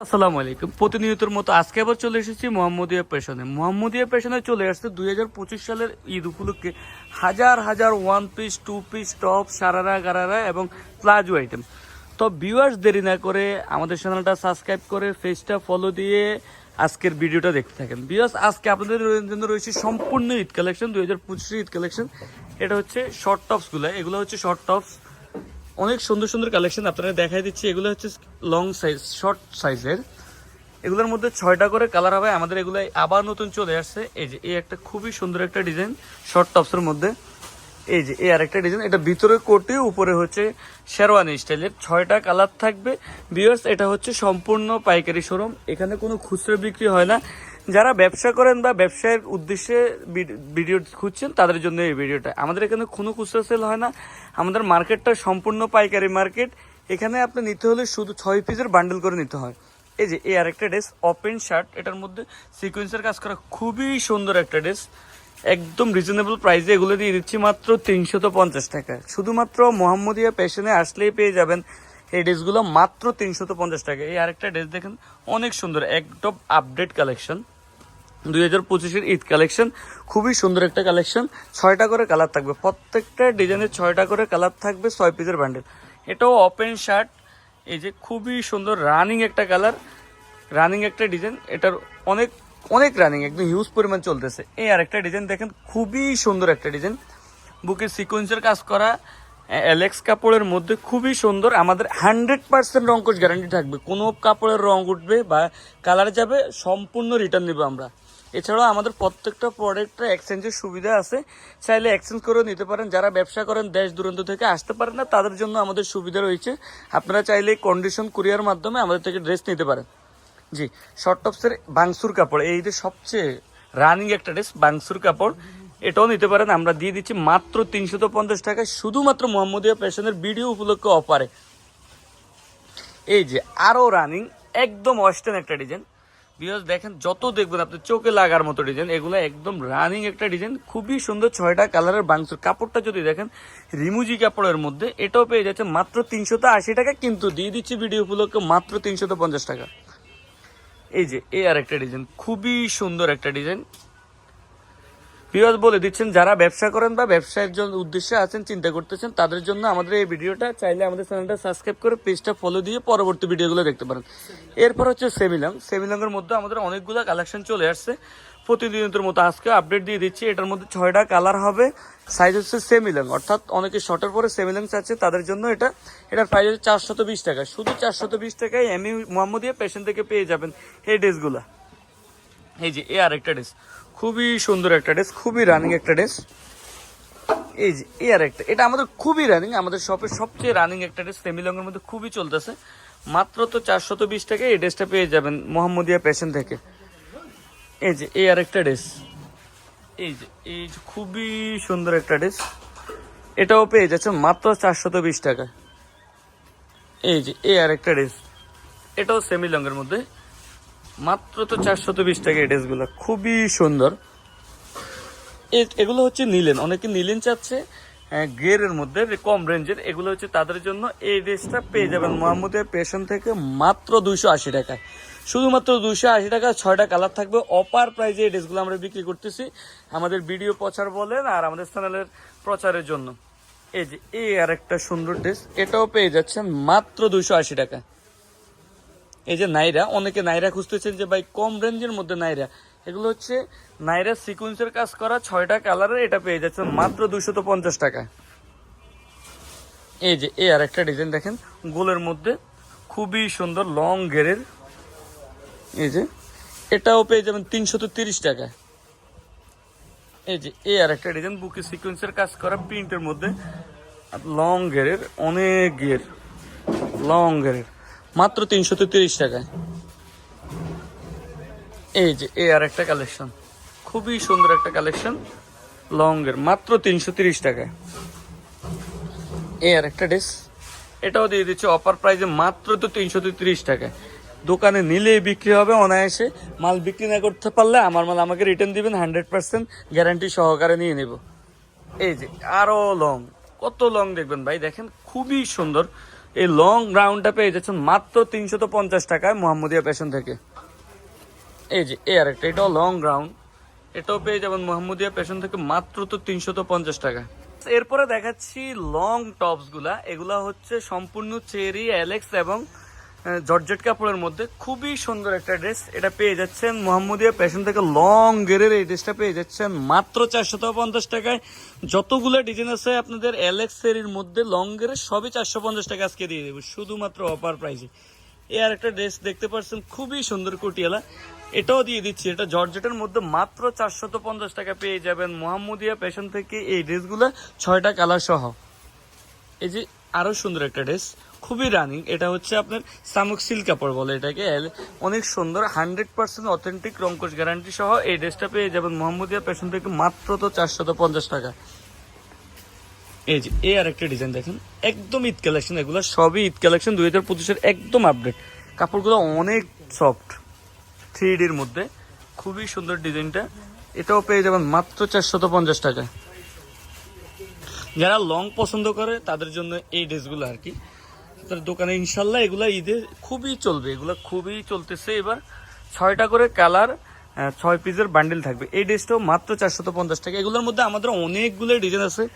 আসসালামু আলাইকুম। প্রতিনিয়তের মতো আজকে আবার চলে এসেছি মোহাম্মদিয়া পেশনে। মোহাম্মদিয়া পেশনে চলে আসছে দুই হাজার পঁচিশ সালের ঈদ উপলক্ষে হাজার হাজার one piece two piece top sharara, gharara এবং প্লাজো আইটেম তো ভিউয়ার্স দেরি না করে আমাদের চ্যানেলটা সাবস্ক্রাইব করে পেজটা ফলো দিয়ে আজকের ভিডিওটা দেখতে থাকেন। ভিউয়ার্স আজকে আপনাদের জন্য রয়েছে সম্পূর্ণ ঈদ কালেকশন দুই হাজার পঁচিশের ঈদ কালেকশন এটা হচ্ছে শর্ট টপসগুলো এগুলো হচ্ছে শর্ট টপস অনেক সুন্দর সুন্দর কালেকশন আপনারা দেখাই দিচ্ছি। এগুলো হচ্ছে লং সাইজ শর্ট সাইজের এগুলোর মধ্যে ছয়টা করে কালার হবে। আমাদের এগুলো আবার নতুন চলে আসছে। এই যে, এই একটা খুবই সুন্দর একটা ডিজাইন শর্ট টপসের মধ্যে। এই যে, এই আরেকটা ডিজাইন এটা ভিতরে কোটে, উপরে হচ্ছে শেরওয়ানি স্টাইলের ছয়টা কালার থাকবে। বিয়ার্স এটা হচ্ছে সম্পূর্ণ পাইকারি শোরুম এখানে কোনো খুচরো বিক্রি হয় না। যারা ব্যবসা করেন বা ব্যবসায়ের উদ্দেশ্যে ভিডিও খুঁজছেন, তাদের জন্য এই ভিডিওটা আমাদের এখানে কোনো খুচরো সেল হয় না। আমাদের মার্কেটটা সম্পূর্ণ পাইকারি মার্কেট এখানে আপনি নিতে হলে শুধু ছয় পিসের বান্ডেল করে নিতে হয়। এই যে, এই আরেকটা ড্রেস ওপেন শার্ট এটার মধ্যে সিকোয়েন্সের কাজ করা খুবই সুন্দর একটা ড্রেস একদম রিজনেবল প্রাইসে এগুলো দিয়ে দিচ্ছি মাত্র তিনশত পঞ্চাশ টাকা। শুধুমাত্র মোহাম্মদিয়া পেশনে আসলেই পেয়ে যাবেন এই ড্রেসগুলো মাত্র তিনশত পঞ্চাশ টাকা। এই আরেকটা ড্রেস দেখেন, অনেক সুন্দর, একদম আপডেট কালেকশন দুই হাজার পঁচিশের ঈদ কালেকশন খুবই সুন্দর একটা কালেকশন ছয়টা করে কালার থাকবে। প্রত্যেকটা ডিজাইনের ছয়টা করে কালার থাকবে ছয় পিসের ব্যান্ডেল এটাও ওপেন শার্ট এই যে খুবই সুন্দর রানিং একটা কালার রানিং একটা ডিজাইন এটার অনেক অনেক রানিং একদম হিউজ পরিমাণ চলতেছে। এই আরেকটা ডিজাইন দেখেন, খুবই সুন্দর একটা ডিজাইন বুকে সিকোয়েন্সের কাজ করা অ্যালেক্স কাপড়ের মধ্যে খুবই সুন্দর। আমাদের হান্ড্রেড পার্সেন্ট রঙ্কশ গ্যারান্টি থাকবে। কোনো কাপড়ের রং উঠবে বা কালার যাবে, সম্পূর্ণ রিটার্ন নেব আমরা। এছাড়াও আমাদের প্রত্যেকটা প্রোডাক্টের এক্সচেঞ্জের সুবিধা আছে। চাইলে এক্সচেঞ্জ করেও নিতে পারেন। যারা ব্যবসা করেন দেশ দূরান্ত থেকে আসতে পারেন না, তাদের জন্য আমাদের সুবিধা রয়েছে। আপনারা চাইলে কন্ডিশন কুরিয়ার মাধ্যমে আমাদের থেকে ড্রেস নিতে পারেন। জি শর্ট টপসের বাংসুর কাপড়। এই যে সবচেয়ে রানিং একটা ড্রেস বাংসুর কাপড়, এটাও নিতে পারেন। আমরা দিয়ে দিচ্ছি মাত্র তিনশত পঞ্চাশ টাকায়। শুধুমাত্র মোহাম্মদিয়া ফ্যাশনের ভিডিও উপলক্ষে অফারে এই যে আরও রানিং একদম ওয়েস্টার্ন একটা ডিজাইন দেখেন, যত দেখবেন, আপনি চোখে লাগার মতো ডিজাইন এগুলো একদম রানিং একটা ডিজাইন খুবই সুন্দর ছয়টা কালারের বাংসুর। কাপড়টা যদি দেখেন, রিমুজি কাপড়ের মধ্যে, এটাও পেয়ে যাচ্ছে মাত্র তিনশো আশি টাকা, কিন্তু দিয়ে দিচ্ছি ভিডিও উপলক্ষে মাত্র তিনশো পঞ্চাশ টাকা। এই যে এ আর একটা ডিজাইন খুবই সুন্দর একটা ডিজাইন বিরাজ বলে দিচ্ছেন, যারা ব্যবসা করেন বা ব্যবসায়ের জন্য উদ্দেশ্যে আছেন, চিন্তা করতেছেন, তাদের জন্য আমাদের এই ভিডিওটা চাইলে আমাদের চ্যানেলটা সাবস্ক্রাইব করে পেজটা ফলো দিয়ে পরবর্তী ভিডিওগুলো দেখতে পারেন। এরপর হচ্ছে সেমিলং সেমিলংয়ের মধ্যে আমাদের অনেকগুলো কালেকশন চলে আসছে। প্রতিদিনের মতো আজকে আপডেট দিয়ে দিচ্ছি। এটার মধ্যে ছয়টা কালার হবে। সাইজ হচ্ছে সেমিলং অর্থাৎ অনেকে শর্টের পরে সেমিলং চাচ্ছে, তাদের জন্য এটা, এটার প্রাইস হচ্ছে চারশত বিশ টাকা। শুধু চারশত বিশ টাকায় এমই মোহাম্মদিয়া পেশেন্ট থেকে পেয়ে যাবেন এই ড্রেসগুলা এই যে এ আরেকটা ড্রেস খুবই সুন্দর একটা ড্রেস খুবই রানিং একটা ড্রেস এই যে, এই আর একটা, এটা আমাদের খুবই রানিং আমাদের শপের সবচেয়ে রানিং একটা ড্রেস ফেমিলংয়ের মধ্যে খুবই চলতেছে। মাত্র তো চারশত বিশ টাকায় এই ড্রেসটা পেয়ে যাবেন মোহাম্মদিয়া পেশেন্ট থেকে। এই যে, এই আর একটা ড্রেস এই যে এই যে খুবই সুন্দর একটা ড্রেস এটাও পেয়ে যাচ্ছে মাত্র চারশত বিশ টাকা এই যে, এই আর একটা ড্রেস এটাও সেমি লংয়ের মধ্যে। মাত্র তো চারশত বিশ টাকা এই ড্রেসগুলো। খুবই সুন্দর। এগুলো হচ্ছে নিলেন। অনেকে নিলেন চাচ্ছে গেরের মধ্যে কম রেঞ্জের। এগুলো হচ্ছে তাদের জন্য এই ড্রেসটা পেয়ে যাবেন মোহাম্মদের পেশন থেকে মাত্র দুইশো আশি টাকায় শুধুমাত্র দুইশো আশি টাকা ছয়টা কালার থাকবে। অপার প্রাইজে এই ড্রেসগুলো আমরা বিক্রি করতেছি আমাদের ভিডিও প্রচার বলেন আর আমাদের চ্যানেলের প্রচারের জন্য। এই যে, এই আর একটা সুন্দর ড্রেস, এটাও পেয়ে যাচ্ছেন মাত্র দুইশো আশি টাকা। এই যে নাইরা, অনেকে নাইরা খুঁজতেছেন যে, ভাই, কম রেঞ্জের মধ্যে নাইরা। এগুলো হচ্ছে নাইরা সিকুয়েন্সের কাজ করা, ছয়টা কালারের এটা পেয়ে যাচ্ছে মাত্র দুশত পঞ্চাশ টাকায়। এই যে, এই আর একটা ডিজাইন দেখেন, গোলের মধ্যে খুবই সুন্দর লং গেরের এই যে, এটাও পেয়ে যাবেন তিনশত তিরিশ টাকা এই যে, এই আর একটা ডিজাইন বুকে সিকুয়েন্সের কাজ করা প্রিন্টের মধ্যে লং গেরের অনেক গের লং ঘেরের মাত্র তিনশত তিরিশ টাকায়। এই যে এ আর একটা কালেকশন খুবই সুন্দর একটা কালেকশন লং এর, মাত্র তিনশো তিরিশ টাকায়। এ আর একটা ড্রেস এটাও দিয়ে দিচ্ছে অফার প্রাইসে মাত্র তো তিনশো তিরিশ টাকায়। দোকানে নিলেই বিক্রি হবে, অনায়াসে মাল বিক্রি না করতে পারলে আমার মাল আমাকে রিটার্ন দিবেন হান্ড্রেড পার্সেন্ট গ্যারান্টি সহকারে নিয়ে নেব। এই যে, আরও লং কত লং দেখবেন ভাই? দেখেন, খুবই সুন্দর। এই লং রাউন্ডটা পেয়ে যাচ্ছেন মাত্র তিনশত পঞ্চাশ টাকায় মোহাম্মদিয়া পেশন থেকে। এই যে এ আর একটা এটাও লং রাউন্ড এটাও পেয়ে যাবেন মোহাম্মদিয়া পেশন থেকে মাত্র তো তিনশত পঞ্চাশ টাকা এরপরে দেখাচ্ছি লং টপসগুলা এগুলা হচ্ছে সম্পূর্ণ চেরি, অ্যালেক্স এবং জর্জেট কাপড়ের মধ্যে খুবই সুন্দর একটা ড্রেস। এটা পেয়ে যাচ্ছেন মোহাম্মদিয়া প্যাশন থেকে লং গেরের এই ড্রেসটা পেয়ে যাচ্ছেন মাত্র চারশত পঞ্চাশ টাকায়। যতগুলো ডিজাইন আছে আপনাদের অ্যালেক্স সেরির মধ্যে লং গেরের সবই চারশো পঞ্চাশ টাকা আজকে দিয়ে দেবো, শুধুমাত্র অপার প্রাইসে এ। আর একটা ড্রেস দেখতে পাচ্ছেন, খুবই সুন্দর কুটিয়ালা। এটাও দিয়ে দিচ্ছি, এটা জর্জেটের মধ্যে মাত্র চারশত পঞ্চাশ টাকা পেয়ে যাবেন মোহাম্মদিয়া প্যাশন থেকে এই ড্রেসগুলো। ছয়টা কালার সহ। এই যে আরও সুন্দর একটা ড্রেস। খুবই রানিং এটা হচ্ছে আপনার সামুক সিল্ক কাপড় বলে এটাকে। অনেক সুন্দর হান্ড্রেড পার্সেন্ট অথেন্টিক রঙ্কশ গ্যারান্টি সহ এই ড্রেসটা পেয়ে যাবেন মোহাম্মদিয়া পেশন থেকে মাত্র তো চারশত পঞ্চাশ টাকা। এই যে, এই আর একটা ডিজাইন দেখেন, একদম ঈদ কালেকশন এগুলো সবই ঈদ কালেকশন দুই হাজার পঁচিশের একদম আপডেট কাপড়গুলো অনেক সফট থ্রি ডির মধ্যে, খুবই সুন্দর ডিজাইনটা এটাও পেয়ে যাবেন মাত্র চারশত পঞ্চাশ টাকা। যারা লং পছন্দ করে, তাদের জন্য এই ড্রেসগুলো আর কি। তার দোকানে, ইনশাল্লাহ এগুলা ঈদে খুবই চলবে। এগুলা খুবই চলতেছে। এবার ছয়টা করে কালার ছয় পিসের বান্ডেল থাকবে। এই ড্রেসটাও মাত্র চারশত পঞ্চাশ টাকা। এগুলোর মধ্যে আমাদের অনেকগুলো ডিজাইন আছে।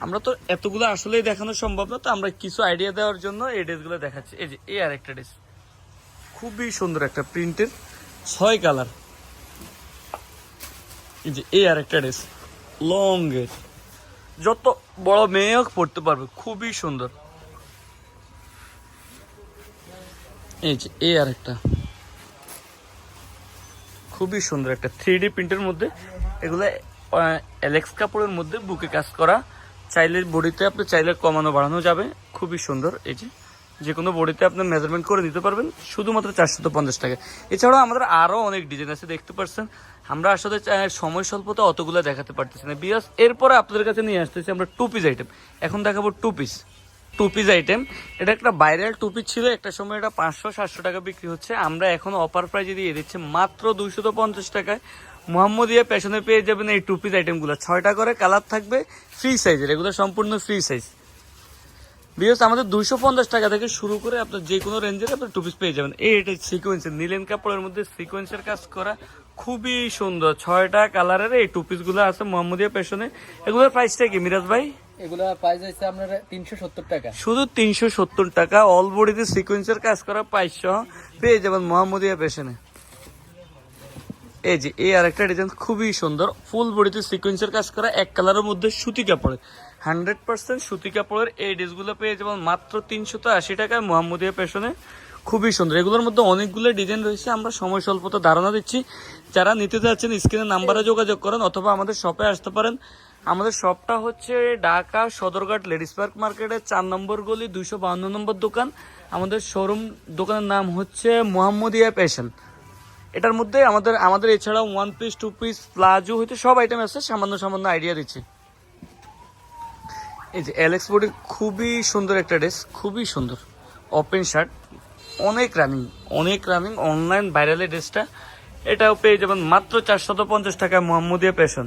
আমরা তো এতগুলো আসলেই দেখানো সম্ভব না, তো আমরা কিছু আইডিয়া দেওয়ার জন্য এই ড্রেসগুলো দেখাচ্ছি। এই যে, এই আর একটা ড্রেস। খুবই সুন্দর একটা প্রিন্টের ছয় কালার। এই যে, এই আর একটা ড্রেস। লং এর। যত বড় মেয়েও পড়তে পারবে। খুবই সুন্দর। এই যে, এই আর একটা খুবই সুন্দর একটা থ্রি ডি প্রিন্টের মধ্যে। এগুলো অ্যালেক্স কাপড়ের মধ্যে বুকে কাজ করা। চাইলে বডিতে আপনি চাইলে কমানো বাড়ানো যাবে। খুবই সুন্দর, এই যে। যে কোনো বডিতে আপনি মেজারমেন্ট করে নিতে পারবেন, শুধুমাত্র চারশত পঞ্চাশ টাকা। এছাড়াও আমাদের আরও অনেক ডিজাইন আছে, দেখতে পাচ্ছেন আমরা আসলে সময় স্বল্পতা অতগুলো দেখাতে পারতেছি না। বিয়াস এরপরে আপনাদের কাছে নিয়ে আসতেছি আমরা টু পিস আইটেম এখন দেখাবো two piece two piece item এটা একটা ভাইরাল টু পিস ছিল, একটা সময় এটা পাঁচশো, সাতশো টাকা বিক্রি হচ্ছে। আমরা এখন অফার প্রাইজে দিয়ে দিচ্ছি, মাত্র দুইশত পঞ্চাশ টাকায়। মোহাম্মদিয়া পেছনে পেয়ে যাবেন এই টু পিস আইটেমগুলো ছয়টা করে কালার থাকবে ফ্রি সাইজের এগুলো সম্পূর্ণ ফ্রি সাইজ বিকজ আমাদের দুইশো পঞ্চাশ টাকা থেকে শুরু করে আপনার যে কোনো রেঞ্জের আপনার টু পিস পেয়ে যাবেন। এই এটা সিকোয়েন্সের নীলেন কাপড়ের মধ্যে সিকোয়েন্সের কাজ করা খুবই সুন্দর। ছয়টা কালারের এই টু পিসগুলো আছে মোহাম্মদিয়া পেছনে। এগুলোর প্রাইসটা কি, মিরাজ ভাই? এগুলো প্রাইস হচ্ছে আপনার তিনশো সত্তর টাকা। শুধু তিনশো সত্তর টাকা অল বডিতে সিকোয়েন্সের কাজ করা পাঁচশো, পেয়ে যাবেন মোহাম্মদিয়া পেছনে এই এই আরেকটা ডিজাইন খুবই সুন্দর ফুল বডিতে সিকোয়েন্সের কাজ করা, এক কালারের মধ্যে সুতি কাপড়ের হান্ড্রেড পার্সেন্ট সুতি কাপড়ের এই ড্রেসগুলো পেয়ে যাবেন মাত্র তিনশত আশি টাকায় মোহাম্মদিয়া পেছনে খুবই সুন্দর। এগুলোর মধ্যে অনেকগুলো ডিজাইন রয়েছে, আমরা সময় স্বল্পতা ধারণা দিচ্ছি। যারা নিতে যাচ্ছেন স্ক্রিনের নাম্বারে যোগাযোগ করেন, অথবা আমাদের শপে আসতে পারেন। আমাদের শপটা হচ্ছে ঢাকা সদরঘাট লেডিস পার্ক মার্কেটের চার নম্বর গলি, দুইশো বাহান্ন নম্বর দোকান। আমাদের শোরুম দোকানের নাম হচ্ছে মোহাম্মদিয়া প্যাশন এটার মধ্যে আমাদের আমাদের এছাড়াও one piece two piece palazzo হইতে সব আইটেম আছে, সামান্য সামান্য আইডিয়া দিচ্ছি। এই যে এলএক্স বডির খুবই সুন্দর একটা ড্রেস খুবই সুন্দর। ওপেন শার্ট অনেক রানিং অনেক রানিং অনলাইন ভাইরাল ড্রেসটা এটাও পেয়ে যাবেন মাত্র চারশত পঞ্চাশ টাকা মোহাম্মদিয়া পেশন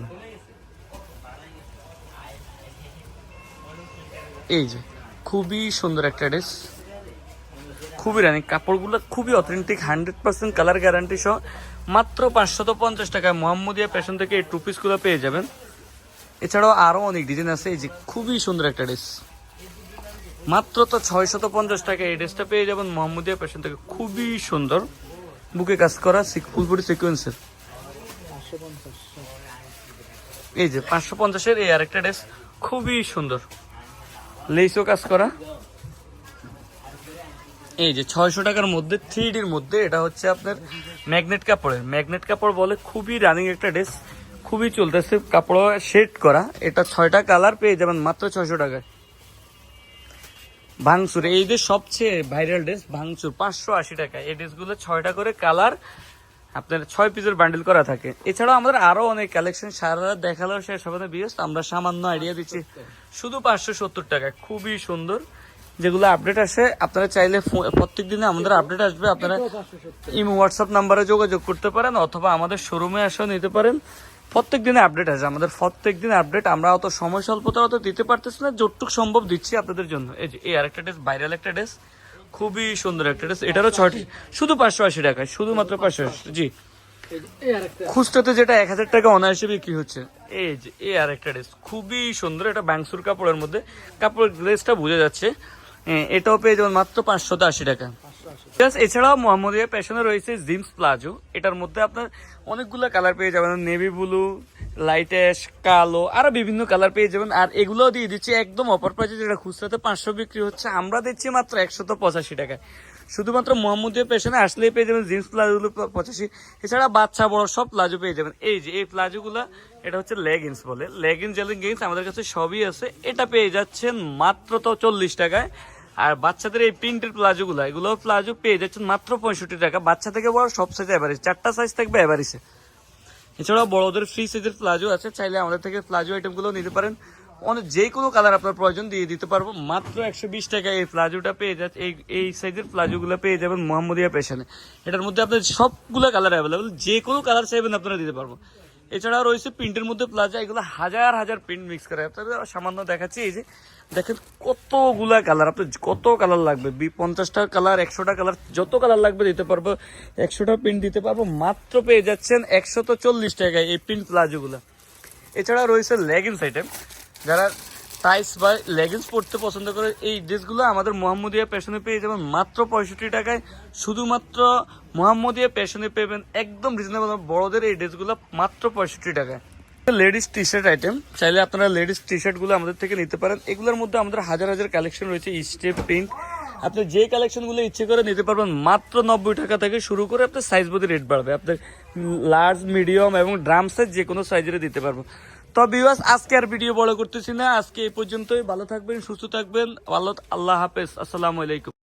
এই যে, খুবই সুন্দর একটা ড্রেস খুবই রানিং কাপড়গুলো খুবই authentic hundred percent colour guarantee সহ। মাত্র পাঁচশত পঞ্চাশ টাকায় মোহাম্মদিয়া পেশন থেকে এই টু পিসগুলো পেয়ে যাবেন। এছাড়াও আরও অনেক ডিজাইন আছে। এই যে, খুবই সুন্দর একটা ড্রেস মাত্র তো ছয়শত পঞ্চাশ টাকা এই ড্রেসটা পেয়ে যাবেন মোহাম্মদিয়া পেশন থেকে। খুবই সুন্দর। বুকে কাজ করা ফুলপুরি সিকোয়েন্সের এই যে পাঁচশো পঞ্চাশের এই আরেকটা ড্রেস খুবই সুন্দর। লেসও কাজ করা। এই যে ছয়শো টাকার মধ্যে থ্রি ডির মধ্যে, এটা হচ্ছে আপনার ম্যাগনেট কাপড়ের। ম্যাগনেট কাপড় বলে খুবই রানিং একটা ড্রেস খুবই চলতেছে। কাপড় শেড করা। এটা ছয়টা কালার পেয়ে যাবেন মাত্র ছয়শো টাকায়। ভাঙচুর, এই যে সবচেয়ে ভাইরাল ড্রেস ভাঙচুর, পাঁচশো আশি টাকা। এই ড্রেসগুলো ছয়টা করে কালার আপনার ছয় পিসের বান্ডেল করা থাকে। এছাড়াও আমাদের আরও অনেক কালেকশন সারা রাত দেখালেও শেষ হবে না আমরা সামান্য আইডিয়া দিচ্ছি। শুধু পাঁচশো সত্তর টাকা, খুবই সুন্দর। যেগুলো আপডেট আসে, আপনারা চাইলে প্রত্যেক দিনে আমাদের আপডেট আসবে। আপনারা ইমো হোয়াটসঅ্যাপ নাম্বারে যোগাযোগ করতে পারেন, অথবা আমাদের শোরুমে এসেও নিতে পারেন। প্রত্যেক দিনে আপডেট আছে আমাদের প্রত্যেক দিন আপডেট আমরা অত সময় স্বল্পতা অত দিতে পারতেছি না, যতটুক সম্ভব দিচ্ছি আপনাদের জন্য। এই যে, এই আরেকটা ড্রেস ভাইরাল একটা ড্রেস খুবই সুন্দর একটা এটারও ছয়টি, শুধু পাঁচশো আশি টাকায়, শুধুমাত্র পাঁচশো আশি। জি। খুচরাতে যেটা এক হাজার টাকা অনায়াসে বিক্রি হচ্ছে, এই যে, এই আর একটা ড্রেস খুবই সুন্দর এটা ব্যাংসুর কাপড়ের মধ্যে। কাপড়ের ড্রেসটা বুঝে যাচ্ছে। এটাও পেয়ে যাবেন মাত্র পাঁচশো আশি টাকা। পাঁচশো এছাড়াও মোহাম্মদিয়া প্যাশনে রয়েছে জিন্স প্লাজো এটার মধ্যে আপনার অনেকগুলো কালার পেয়ে যাবেন। নেভি ব্লু লাইট অ্যাশ কালো, আরও বিভিন্ন কালার পেয়ে যাবেন। আর এগুলোও দিয়ে দিচ্ছি একদম অফার প্রাইসে যেটা খুচরাতে পাঁচশো বিক্রি হচ্ছে, আমরা দিচ্ছি মাত্র একশত পঁচাশি টাকায়। শুধুমাত্র মোহাম্মদিয়া পেশনে আসলেই পেয়ে যাবেন জিন্স প্লাজোগুলো পঁচাশি। এছাড়া বাচ্চা, বড় সব প্লাজো পেয়ে যাবেন। এই যে, এই প্লাজোগুলো এটা হচ্ছে লেগিংস বলে। লেগিংস লেগিংস আমাদের কাছে সবই আছে। এটা পেয়ে যাচ্ছেন মাত্র তো চল্লিশ টাকায়। আর বাচ্চাদের এই প্রিন্টের প্লাজো গুলো এগুলো প্লাজো পেয়ে যাচ্ছেন মাত্র পঁয়ষট্টি টাকা। বাচ্চা থেকে বড় সব সাইজ অ্যাভারেজ চারটা সাইজ থাকবে অ্যাভারেজে এছাড়াও বড়দের ফ্রি সাইজের প্লাজো আছে, চাইলে আমাদের থেকে প্লাজো আইটেমগুলো নিতে পারেন। অনেক যে কোনো কালার আপনার প্রয়োজন দিয়ে দিতে পারব। মাত্র একশো বিশ টাকা এই প্লাজোটা পেয়ে যাচ্ছে, এই এই সাইজের প্লাজো গুলো পেয়ে যাবেন মোহাম্মদিয়া পেশানে। এটার মধ্যে আপনার সবগুলো কালার অ্যাভেলেবল যে কোনো কালার চাইবেন আপনারা দিতে পারব। এছাড়াও রয়েছে প্রিন্টের মধ্যে প্লাজা, এগুলো হাজার হাজার প্রিন্ট মিক্স করে আপনাদের সামান্য দেখাচ্ছি, এই যে দেখেন কতগুলা কালার আপনার কত কালার লাগবে? বি পঞ্চাশটা কালার একশোটা কালার যত কালার লাগবে দিতে পারব, একশোটা প্রিন্ট দিতে পারব, মাত্র পেয়ে যাচ্ছেন একশো তো চল্লিশ টাকায় এই প্রিন্ট প্লাজোগুলো। এছাড়া রয়েছে লেগিংস আইটেম যারা টাইস বা লেগিংস পরতে পছন্দ করে, এই ড্রেসগুলো আমাদের মোহাম্মদিয়া পেশনে পেয়ে যাবেন মাত্র পঁয়ষট্টি টাকায়। শুধুমাত্র মোহাম্মদিয়া পেশনে পেবেন একদম রিজনেবল বড়দের এই ড্রেসগুলো মাত্র পঁয়ষট্টি টাকায়। লেডিস টি শার্ট আইটেম চাইলে আপনারা লেডিস টি শার্টগুলো আমাদের থেকে নিতে পারেন। এগুলোর মধ্যে আমাদের হাজার হাজার কালেকশন রয়েছে, স্টেপ, প্রিন্ট। আপনি যে কালেকশনগুলো ইচ্ছে করে নিতে পারবেন, মাত্র নব্বই টাকা থেকে শুরু করে আপনার সাইজ বোধ রেট বাড়বে। আপনার লার্জ মিডিয়াম এবং ড্রাম সাইজ যে কোনো সাইজের দিতে পারব তো বিবাস আজকে আর ভিডিও বড় করতেছি না। আজকে এই পর্যন্তই। ভালো থাকবেন, সুস্থ থাকবেন। ভালো আল্লাহ হাফেজ। আসসালামু আলাইকুম।